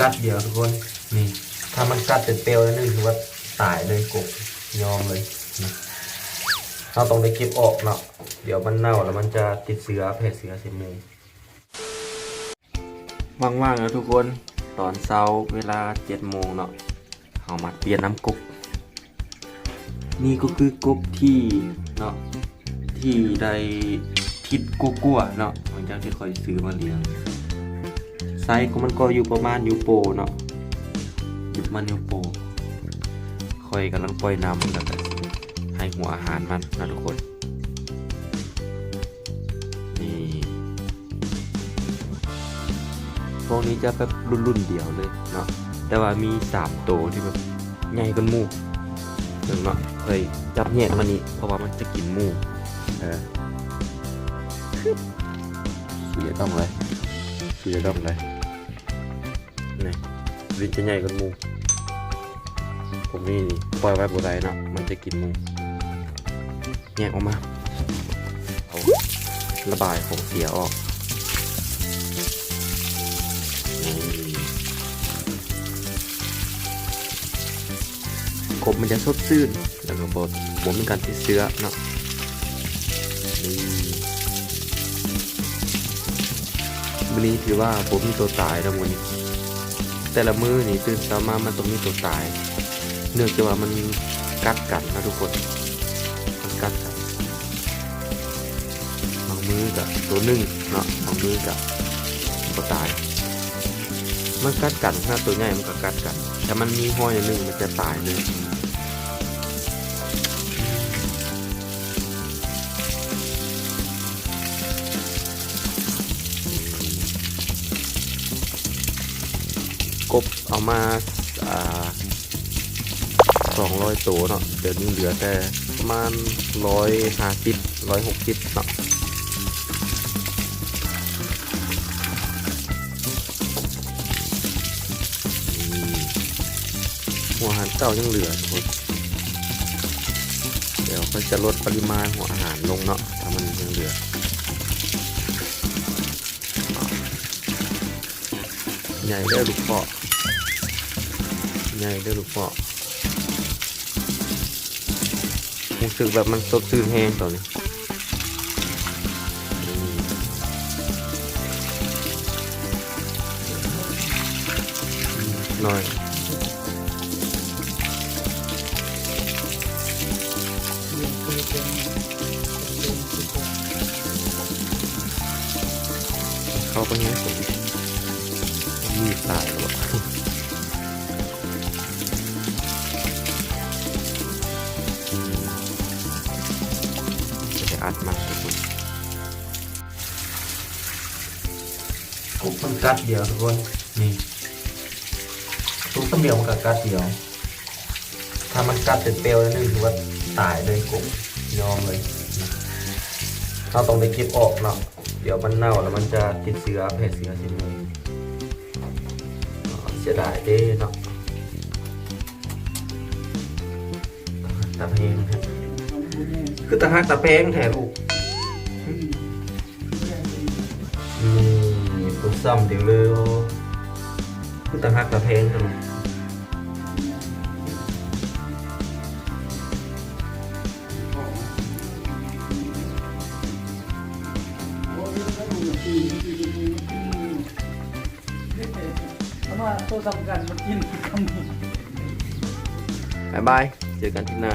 กัดเดียวทุกคนนี่ถ้ามันกัดเป็นเปลวแล้วนึงถือว่าตายเลยกบยอมเลยนะเราต้องได้เก็บออกเนาะเดี๋ยวมันเน่าแล้วมันจะติดเสือแพร่เสือเสียมือว่างๆนะทุกคนตอนเช้าเวลาเจ็ดโมงเนาะเอามาเปลี่ยนน้ำกบนี่ก็คือกบที่เนาะที่ได้ทิศกัวๆเนาะหลังจากที่คอยซื้อมาเลี้ยง ไซส์ของมันก็อยู่ประมาณนิ้วโปเนาะอยู่ประมาณนิ้วโปคอยกำลังปล่อยน้ำแล้วก็ให้หัวอาหารมันนะทุกคนนี่พวกนี้จะแบบรุ่นๆเดียวเลยเนาะแต่ว่ามีสามตัวที่แบบใหญ่กันหมู่หนึ่งเนาะเคยจับแยกมันนี่เพราะว่ามันจะกินหมูเออเสียต้องเลยเสียต้องเลย นี่ลิ้นจะใหญ่กว่ามูผมนี่นี่ปล่อยไว้บนไดเนาะมันจะกินมูแยกออกมาระบายของเสียออกกบมันจะสดชื่นแล้วก็บดผมเป็นการติดเชื้อเนาะนี่วันนี้ถือว่าผมมีตัวตายแล้ววันนี้ แต่ละมือนี่ตื่นเช้ามามันต้องมีตัวตาย เนื่องจากว่ามันกัดกันนะทุกคน มันกัดกันบางมือกับตัวหนึ่งเนาะบางมือกับตัวตาย มันกัดกันถ้าตัวใหญ่มันก็กัดกัน แต่มันมีห้อยอันหนึ่งมันจะตายเลย กบเอามาสองร้อยตัวเนาะเดี๋ยวนี้เหลือแต่ประมาณร้อยห้าสิบร้อยหกสิบเนาะหัวอาหารเก่ายังเหลือทุกคนเดี๋ยวก็จะลดปริมาณหัวอาหารลงเนาะถ้ามันยังเหลือ ใหญ่เด้อลูกพ่อใหญ่เด้อลูกพ่อรู้สึกแบบมันสดชื่นแห้งตอนนี้หน่อยเข้าไปให้ผม มีดตายแล้วจะอัดมากทุกคนทุกมันกัดเดียวทุกคนนี่ทุกต้นเดียวมันก็กัดเดียว ถ้ามันกัดเป็นเปลวแล้วนึงถือว่าตายเลยกบยอมเลยเราต้องได้เก็บออกเนาะเดี๋ยวมันเน่าแล้วมันจะติดเสือแพร่เสือเสียมือ เสียดายเด้เนาะตาเพงครับคือตาฮักตาเพงแถลูกนี่ผมซ้ำเดี๋ยวเลยคือตาฮักตาเพงครับลูก เอามาโตทำคัญมันกินคำนี้ บายบาย เจอกันที่หน้า